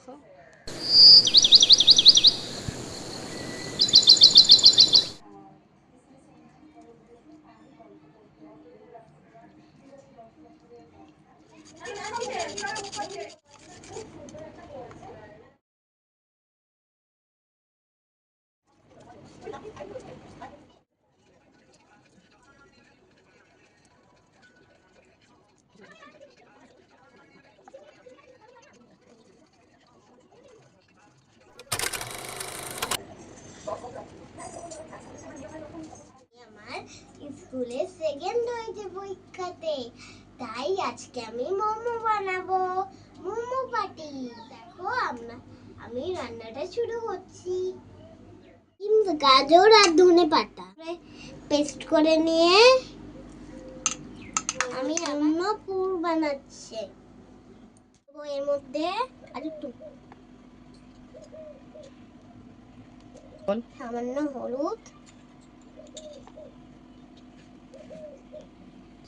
দেখো আমার স্কুলে সেকেন্ড হয়েছে পরীক্ষাতে। তাই আজকে আমি মোমো বানাবো। মোমো পার্টি দেখো, আমরা, আমি রান্নাটা শুরু করছি। গাজর আর ধনে পাতা। পেস্ট করে নিয়ে আমি অন্য পুর বানাচ্ছি। এর মধ্যে আর একটু সামান্য হলুদ।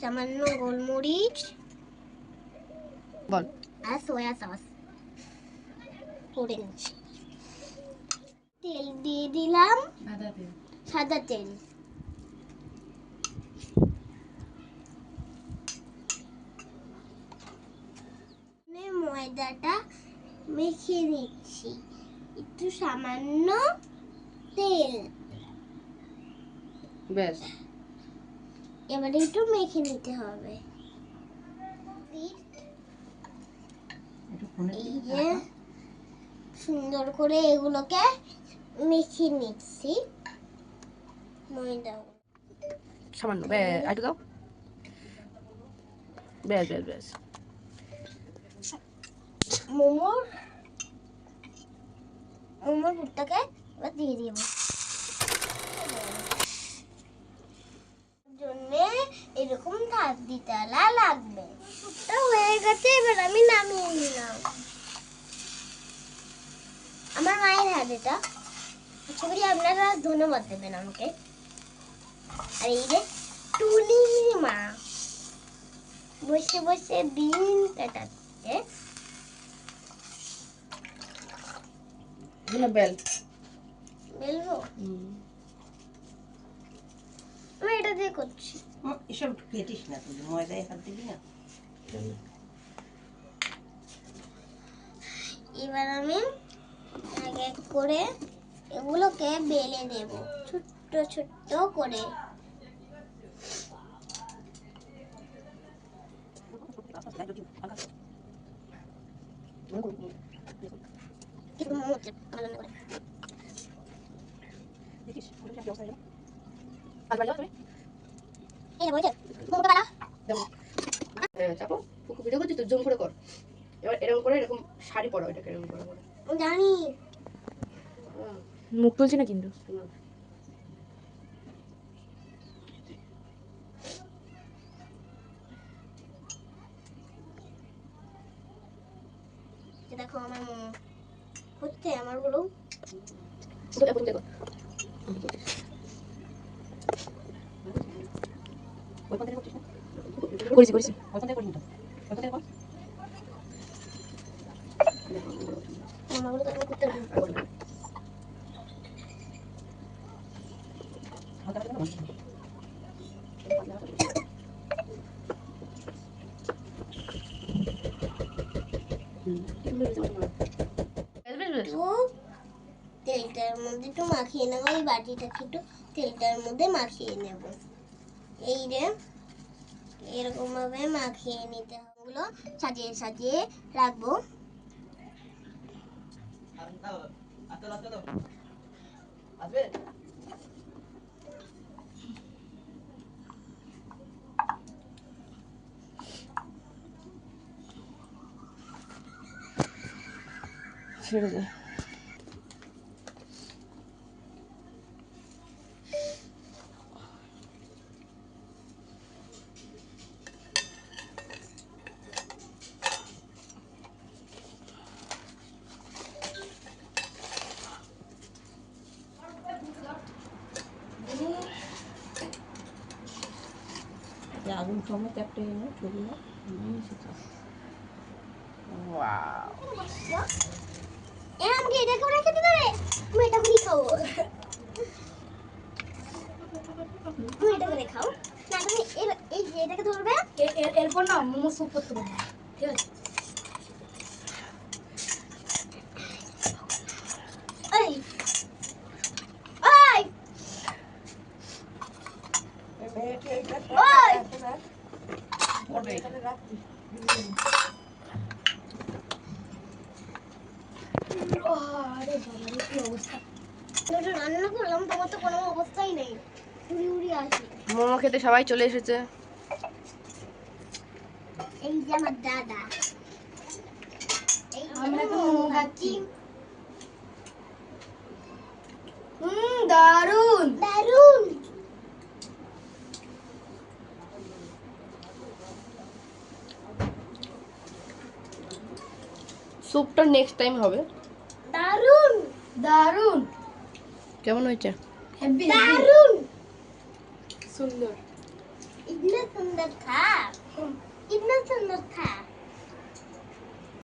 সামান্য গোলমরিচ বল আর সয়া সস করে নিচ্ছি তেল দিয়ে দিলাম সাদা তেল ময়দাটা মেখে নিচ্ছি একটু সামান্য তেল ব্যাস এবারে একটু মেখে নিতে হবে। এই যে সুন্দর করে এগুলোকে মেখে নিচ্ছি। ময়দা। সামান্য আরেকটু দাও। ব্যাস ব্যাস ব্যাস মোমোর মোমোর পুরটাকে এবার দিয়ে দিব। এরকম ধার দিতালা লাগবে। পুরটা হয়ে গেছে এবার আমি নামিয়ে নিলাম। আমার মায়ের হাত এটা। আশা করি আপনারা ধন্যবাদ দেবেন আমাকে। আর এই যে টুনি মা। বসে বসে দিন কাটাচ্ছে। বেল। বেলবো? আমি এটা দিয়ে করছি। এসব ফেটিস না তুই ময়দায় হাত দিবি না এবার আমি এক এক করে এগুলোকে বেলে দেব ছোট্ট ছোট্ট করে। করে। এই যে বলছে, মোমোটা বানা। হ্যাঁ চাপো। ফুকু ভিডিও করছি তো জুম করে কর। এবার এরকম করে এরকম শাড়ি পরো এটাকে এরকম করে করে। জানি। মুখ তুলছি না কিন্তু। দেখো আমার হচ্ছে আমারগুলো তো এখন দেখো ওইখান থেকে করছিস না? করেছি করেছি ওইখান থেকে করিস না ওইখান থেকে কর আমারগুলো তো আমি করতে পারব না। হালকা হালকা কর। বেশ, বেশ, তেলটার মধ্যে একটু মাখিয়ে নেব এই বাটিটাকে একটু তেলটার মধ্যে মাখিয়ে নেব। এই রে এরকম ভাবে মাখিয়ে নিতে ওগুলো। সাজিয়ে সাজিয়ে রাখব। ছেড়ে দে। এই আগুন সমেত একটা এনে ছবি নিয়ে আমাকে এটা করে খেতে দেবে? তুমি এটা তুমি এটা করে খাও। না তুমি এর- এই যে এটাকে ধরবে। এরপর না মোমো সুপ করতে পারবে। ঠিক আছে? মোমো খেতে সবাই চলে এসেছে। এই যে আমার দাদা আমরা এখন মোমো খাচ্ছি। খাচ্ছি হুম দারুণ দারুণ স্যুপটা নেক্সট টাইম হবে। দারুণ দারুণ কেমন হয়েছে? হেভি দারুণ সুন্দর। ইদনা সুন্দর খা। ইদনা সুন্দর খা।